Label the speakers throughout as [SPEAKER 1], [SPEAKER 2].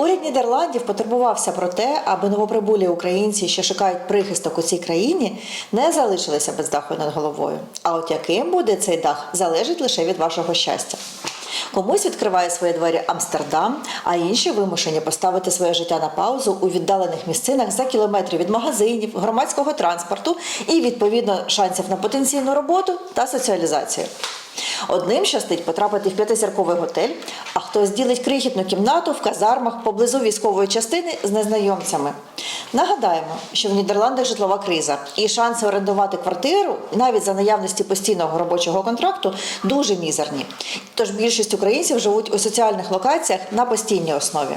[SPEAKER 1] Уряд Нідерландів потурбувався про те, аби новоприбулі українці, що шукають прихисток у цій країні, не залишилися без даху над головою. А от яким буде цей дах, залежить лише від вашого щастя. Комусь відкриває свої двері Амстердам, а інші вимушені поставити своє життя на паузу у віддалених місцинах за кілометрів від магазинів, громадського транспорту і відповідно шансів на потенційну роботу та соціалізацію. Одним щастить потрапити в п'ятизірковий готель, хтось ділить крихітну кімнату в казармах поблизу військової частини з незнайомцями. Нагадаємо, що в Нідерландах житлова криза, і шанси орендувати квартиру навіть за наявності постійного робочого контракту дуже мізерні. Тож більшість українців живуть у соціальних локаціях на постійній основі.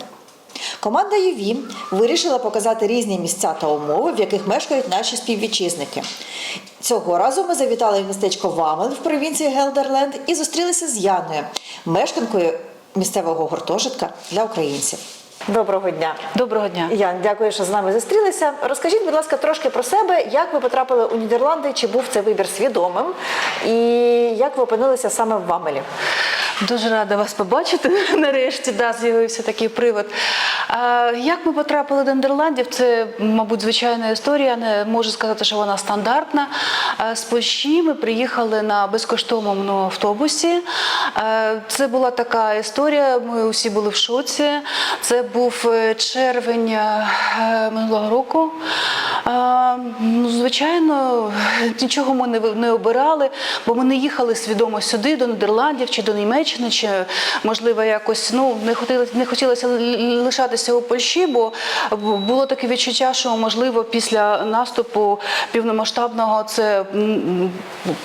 [SPEAKER 1] Команда ЮВІ вирішила показати різні місця та умови, в яких мешкають наші співвітчизники. Цього разу ми завітали в містечко Вамел в провінції Гелдерленд і зустрілися з Яною, мешканкою місцевого гуртожитка для українців. Доброго дня.
[SPEAKER 2] Доброго дня.
[SPEAKER 1] Ян, дякую, що з нами зустрілися. Розкажіть, будь ласка, трошки про себе, як ви потрапили у Нідерланди, чи був цей вибір свідомим, і як ви опинилися саме в Вамелі?
[SPEAKER 2] Дуже рада вас побачити. Нарешті да, з'явився такий привод. Як ми потрапили до Нідерландів? Це, мабуть, звичайна історія. Не можу сказати, що вона стандартна. З Польщі ми приїхали на безкоштовному автобусі. Це була така історія. Ми усі були в шоці. Це був е, червень е, минулого року. Ну, звичайно, нічого ми не, не обирали, бо ми не їхали свідомо сюди, до Нідерландів чи до Німеччини, чи можливо якось ну не хотіли не хотілося лишатися у Польщі, бо було таке відчуття, що можливо після наступу півномасштабного це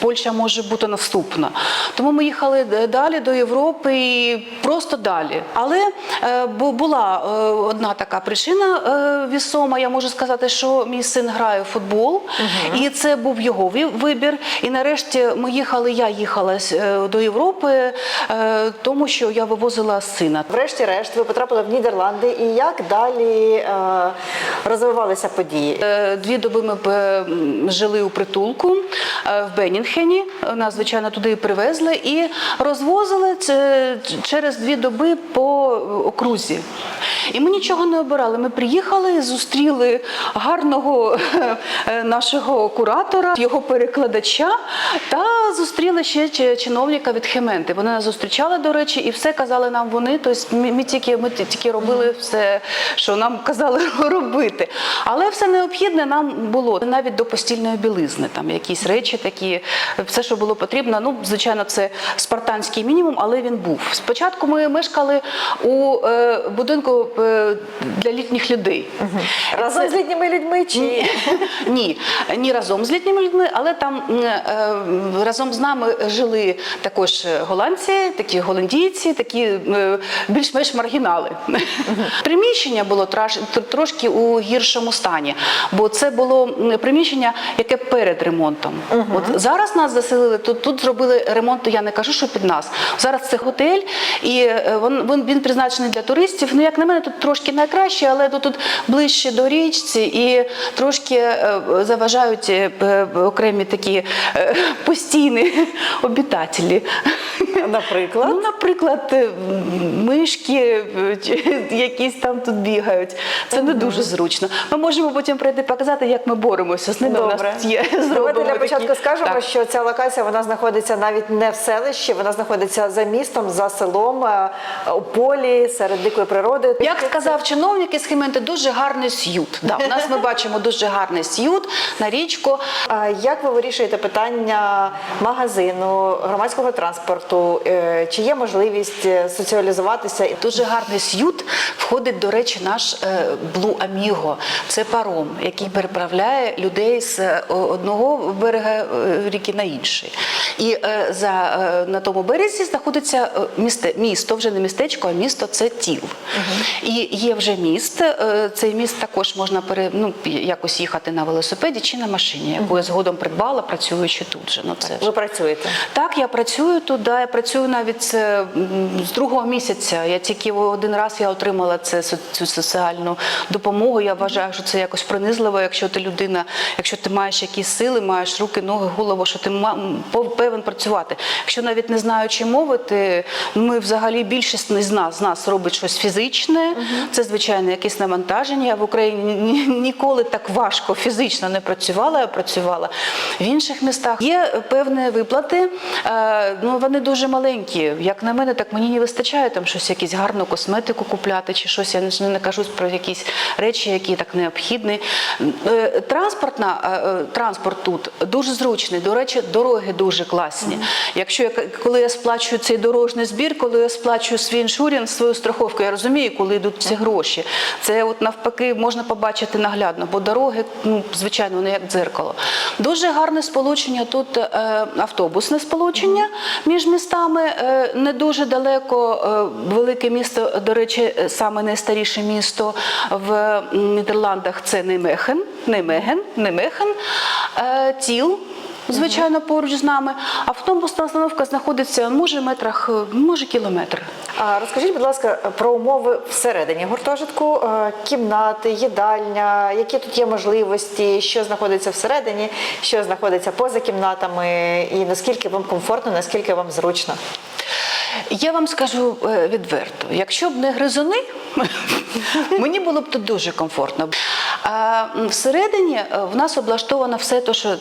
[SPEAKER 2] Польща може бути наступна. Тому ми їхали далі до Європи і просто далі. Але е, бу- була е, одна така причина е, вісома. Я можу сказати, що мій син грає в футбол, і це був його вибір. І нарешті ми їхали. Я їхала е, до Європи, е, тому що я вивозила сина.
[SPEAKER 1] Врешті-решт, ви потрапили в Нідерланди, і як далі е, розвивалися події?
[SPEAKER 2] Дві доби ми жили у притулку в Бенінхені. Нас, звичайно, туди привезли і розвозили це через дві доби по окрузі. І ми нічого не обирали. Ми приїхали, зустріли гарного нашого куратора, його перекладача, та зустріли ще чиновника від Хементи. Вони нас зустрічали, до речі, і все казали нам вони. Тобто ми, тільки ми тільки робили все, що нам казали робити. Але все необхідне нам було навіть до постільної білизни. Там якісь речі такі, все, що було потрібно. Ну, звичайно, це спартанський мінімум, але він був. Спочатку ми мешкали у е, будинку е, для літніх людей.
[SPEAKER 1] Разом
[SPEAKER 2] Це-
[SPEAKER 1] з літніми людьми чи
[SPEAKER 2] ні, ні разом з літніми людьми, але там е, разом з нами жили також голландці, такі голландійці, такі е, більш-менш маргінали. Приміщення було трошки у гіршому стані, бо це було приміщення, яке перед ремонтом. От зараз нас заселили, тут, тут зробили ремонт, я не кажу, що під нас. Зараз це готель, і е, він, він, він призначений для туристів. Ну, як на мене, тут трошки найкраще, але тут, тут ближче до річці і трошки е, заважають е, е, окремі такі постійні обітателі.
[SPEAKER 1] Наприклад.
[SPEAKER 2] Ну, наприклад, е, мишки е, якісь там тут бігають. Це не дуже зручно. Ми можемо потім прийти показати, як ми боремося з ними. У нас є
[SPEAKER 1] Давайте для початку
[SPEAKER 2] такі-
[SPEAKER 1] скажемо,
[SPEAKER 2] Так.
[SPEAKER 1] що ця локація вона знаходиться навіть не в селищі, вона знаходиться за містом, за селом, е, у полі, серед дикої природи.
[SPEAKER 2] Як сказав чиновник із Хіменти, дуже гарний с'ют. Да, у нас ми бачимо дуже гарний с'ют на річку.
[SPEAKER 1] Як ви вирішуєте питання магазину, громадського транспорту? Е, Чи є можливість е, соціалізуватися?
[SPEAKER 2] Дуже гарний с'ют входить, до речі, наш е, Блу Аміго. Це паром, який переправляє людей з е, одного берега е, ріки на інший. І е, за, е, на тому березі знаходиться е, місте, місто, вже не містечко, а місто це Тіл. І є вже міст. е, Цей міст також можна пере, ну, якось їхати на велосипеді чи на машині, яку я згодом придбала, працюючи тут же. Ну, це
[SPEAKER 1] Ви працюєте?
[SPEAKER 2] так, я працюю я працюю навіть з, другого місяця. Я тільки один раз я отримала це цю соціальну допомогу. Я вважаю, що це якось принизливо, якщо ти людина, якщо ти маєш якісь сили, маєш руки, ноги, голову, що ти повинен працювати. Якщо навіть не знаючи мови, ти ми взагалі більшість з нас з нас робить щось фізичне. Це звичайно якесь навантаження. Я в Україні ні- ні- ніколи так важко фізично не працювала. Я працювала в інших містах. Є певні виплати, е, ну вони дуже маленькі. Як на мене, так мені не вистачає там щось, якісь гарну косметику купляти чи щось. Я не, не кажу про якісь речі, які так необхідні. Е, Транспортна е, е, транспорт тут дуже зручний. До речі, дороги дуже класні. Якщо я коли я сплачую цей дорожній збір, коли я сплачую свій іншурінс, свою страховку, я розумію, коли йдуть ці гроші. Це от навпаки можна побачити наглядно, бо дороги, ну звичайно, вони як дзеркало. Дуже гарне сполучення тут автобусне сполучення між містами. Е, не дуже далеко е, велике місто, до речі, е, саме найстаріше місто в Нідерландах це Немехен, Немеген, Неймехен, е, Тіл. Звичайно, поруч з нами. Автобусна остановка знаходиться може метрах, може кілометр.
[SPEAKER 1] Розкажіть, будь ласка, про умови всередині гуртожитку, е, кімнати, їдальня, які тут є можливості, що знаходиться всередині, що знаходиться поза кімнатами, і наскільки вам комфортно, наскільки вам зручно.
[SPEAKER 2] Я вам скажу е, відверто, якщо б не гризуни, мені було б тут дуже комфортно. А всередині е, в нас облаштовано все те, що,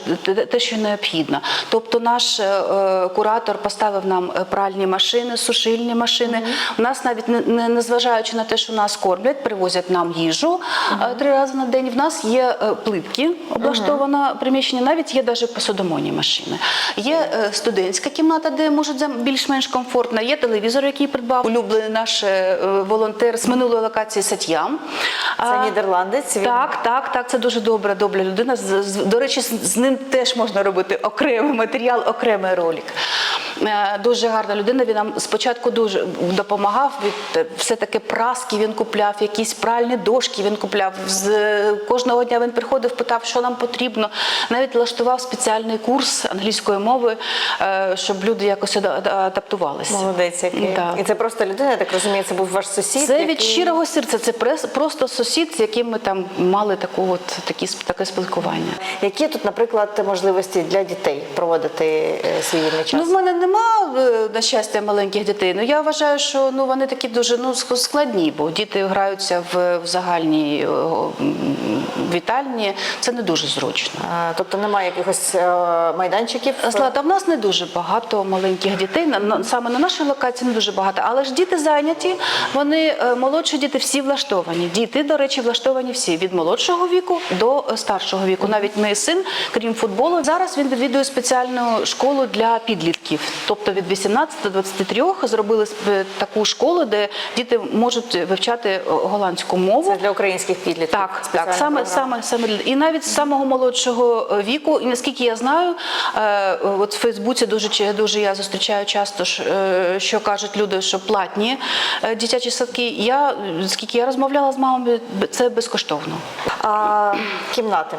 [SPEAKER 2] те- що необхідно. Тобто наш е, е, куратор поставив нам пральні машини, сушильні машини. У нас навіть не, не незважаючи на те, що нас кормлять, привозять нам їжу три рази на день. В нас є плитки, облаштоване приміщення, навіть є навіть посудомойні машини. Є студентська кімната, де зам- більш-менш комфортно. Є телевізор, який придбав улюблений наш волонтер з минулої локації Сатьям.
[SPEAKER 1] Це
[SPEAKER 2] А,
[SPEAKER 1] нідерландець. Він
[SPEAKER 2] Так, так, так, це дуже добра, добра людина. До речі, з ним теж можна робити окремий матеріал, окремий ролик. Е, Дуже гарна людина. Він нам спочатку дуже допомагав. Е, все таки праски він купляв, якісь пральні дошки він купляв. З е, кожного дня він приходив, питав, що нам потрібно. Навіть влаштував спеціальний курс англійської мови, щоб люди якось ада- ада- адаптувалися.
[SPEAKER 1] молодець який.
[SPEAKER 2] Да.
[SPEAKER 1] І це просто людина, я так розумію, це був ваш сусід.
[SPEAKER 2] Це
[SPEAKER 1] який-
[SPEAKER 2] від щирого серця. Це просто сусід, з яким ми там мали таку от такі таке спілкування.
[SPEAKER 1] Які тут, наприклад, можливості для дітей проводити свій вільний час?
[SPEAKER 2] Ну, в мене нема е, на щастя маленьких дітей. Ну я вважаю, що ну вони такі дуже ну ск- складні, бо діти граються в, в загальній е, вітальні. Це не дуже зручно.
[SPEAKER 1] А, тобто немає якихось е, майданчиків?
[SPEAKER 2] Злата, в нас не дуже багато маленьких дітей. Саме на нашій локації не дуже багато. Але ж діти зайняті, вони молодші діти всі влаштовані. Діти, до речі, влаштовані всі від молодшого віку до старшого віку. Навіть мій син, крім футболу, зараз він відвідує спеціальну школу для підлітків. Тобто від 18 до 23 зробили сп- таку школу, де діти можуть вивчати е, голландську мову.
[SPEAKER 1] Це для українських підлітків.
[SPEAKER 2] Так, так, саме, саме, саме і навіть з самого молодшого е, віку, і наскільки я знаю, е, от в Фейсбуці дуже дуже я зустрічаю часто, е, що кажуть люди, що платні е, дитячі садки. Я е, скільки я розмовляла з мамами, це безкоштовно.
[SPEAKER 1] А кімнати.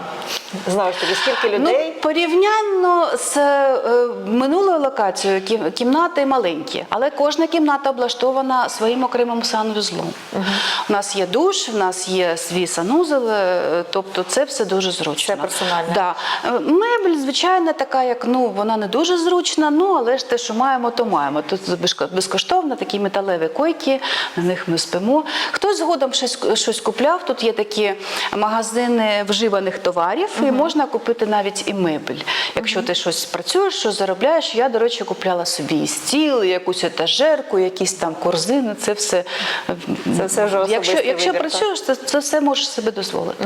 [SPEAKER 1] Знову ж таки, скільки людей?
[SPEAKER 2] Порівняно з е, минулою локацією, кімнати маленькі, але кожна кімната облаштована своїм окремим санвузлом. У нас є душ, у нас є свій санузел, е, тобто це все дуже зручно.
[SPEAKER 1] Це персональне.
[SPEAKER 2] Да. Е, Мебель, звичайно, така, як ну вона не дуже зручна, ну але ж те, що маємо, то маємо. Тут безкоштовно такі металеві койки, на них ми спимо. Хтось згодом щось, щось купляв. Тут є такі магазини вживаних товарів, і можна купити навіть і мебель. Якщо ти щось працюєш, що заробляєш. Я, до речі, купляла собі і стіл, і якусь етажерку, якісь там корзини. Це все
[SPEAKER 1] Це все вже
[SPEAKER 2] якщо,
[SPEAKER 1] особистий
[SPEAKER 2] якщо
[SPEAKER 1] вибір, так?
[SPEAKER 2] працюєш, то це все можеш собі дозволити.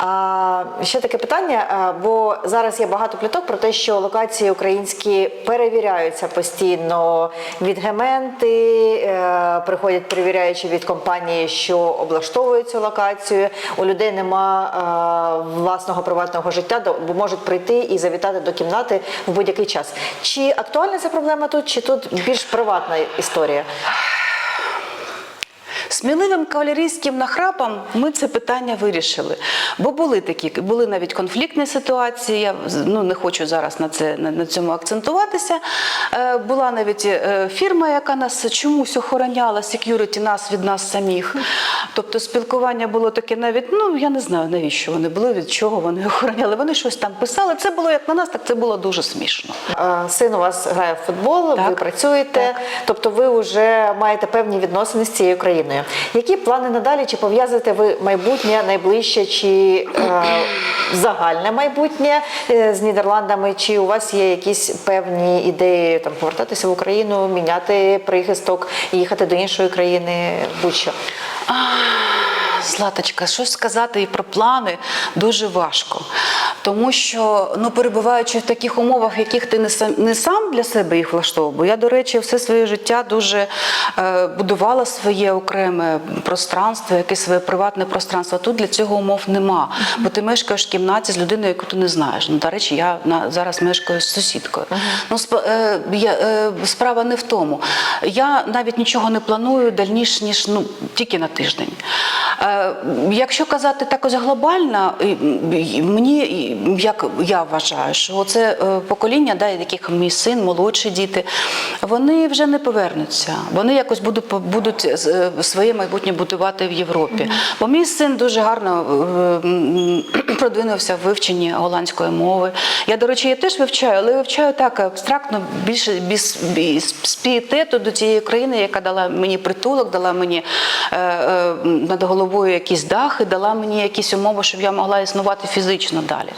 [SPEAKER 1] А, ще таке питання, а, бо зараз є багато пліток про те, що локації українські перевіряються постійно. Відгементи е, приходять перевіряючи від компанії, що облаштовують цю локацію. У людей нема е, власного приватного життя, до- бо можуть прийти і завітати до кімнати в будь-який час. Чи актуальна ця проблема тут, чи тут більш приватна історія?
[SPEAKER 2] Сміливим кавалерійським нахрапом ми це питання вирішили. Бо були такі, були навіть конфліктні ситуації. Я ну, не хочу зараз на, це, на, на цьому акцентуватися. Е, була навіть е, фірма, яка нас чомусь охороняла, секюріті нас від нас самих. Тобто спілкування було таке навіть, ну я не знаю навіщо вони були, від чого вони охороняли. Вони щось там писали. Це було як на нас, так це було дуже смішно.
[SPEAKER 1] Син у вас грає в футбол, ви працюєте,
[SPEAKER 2] так.
[SPEAKER 1] тобто ви вже маєте певні відносини з цією країною. Які плани надалі? Чи пов'язуєте ви майбутнє найближче, чи е, загальне майбутнє е, з Нідерландами? Чи у вас є якісь певні ідеї там повертатися в Україну, міняти прихисток, їхати до іншої країни? Будь-що.
[SPEAKER 2] Златочка, щось сказати і про плани дуже важко. Тому що, ну, перебуваючи в таких умовах, яких ти не сам, не сам для себе їх влаштовував, бо я, до речі, все своє життя дуже е, будувала своє окреме пространство, якесь своє приватне пространство. Тут для цього умов нема. Бо ти мешкаєш в кімнаті з людиною, яку ти не знаєш. Ну, до речі, я на, зараз мешкаю з сусідкою. Ну, сп, е, я, е, справа не в тому. Я навіть нічого не планую дальніше, ніж ну, тільки на тиждень. Е, Якщо казати так ось глобально, мені, як я вважаю, що це е, покоління, да, яких мій син, молодші діти, вони вже не повернуться. Вони якось будуть, будуть е, своє майбутнє будувати в Європі. Бо мій син дуже гарно продвинувся в вивченні голландської мови. Я, до речі, я теж вивчаю, але вивчаю так абстрактно, більше без, без, пієтету до тієї країни, яка дала мені притулок, дала мені е, е, над головою якісь дахи, дала мені якісь умови, щоб я могла існувати фізично далі.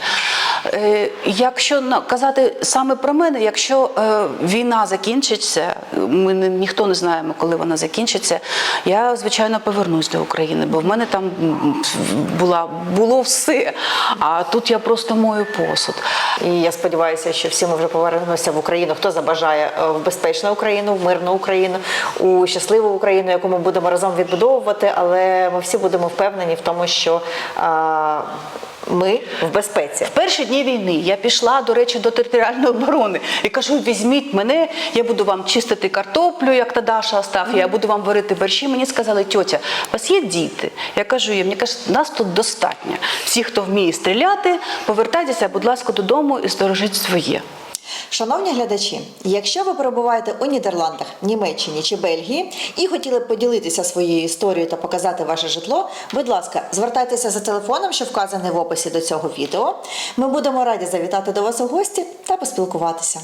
[SPEAKER 2] Е, якщо казати саме про мене, якщо е, війна закінчиться, ми ніхто не знаємо, коли вона закінчиться, я звичайно повернусь до України, бо в мене там була було все. А тут я просто мою посуд.
[SPEAKER 1] І я сподіваюся, що всі ми вже повернемося в Україну. Хто забажає е, в безпечну Україну, в мирну Україну, у щасливу Україну, яку ми будемо разом відбудовувати. Але ми всі будемо впевнені в тому, що ми в безпеці.
[SPEAKER 2] В перші дні війни я пішла, до речі, до територіальної оборони і кажу: візьміть мене, я буду вам чистити картоплю, як та Даша Астафія, я буду вам варити борщі. Мені сказали, тьотя, у вас є діти? Я кажу їм, мені кажуть, нас тут достатньо. Всі, хто вміє стріляти, повертайтеся, будь ласка, додому і сторожіть своє.
[SPEAKER 1] Шановні глядачі, якщо ви перебуваєте у Нідерландах, Німеччині чи Бельгії і хотіли б поділитися своєю історією та показати ваше житло, будь ласка, звертайтеся за телефоном, що вказаний в описі до цього відео. Ми будемо раді завітати до вас у гості та поспілкуватися.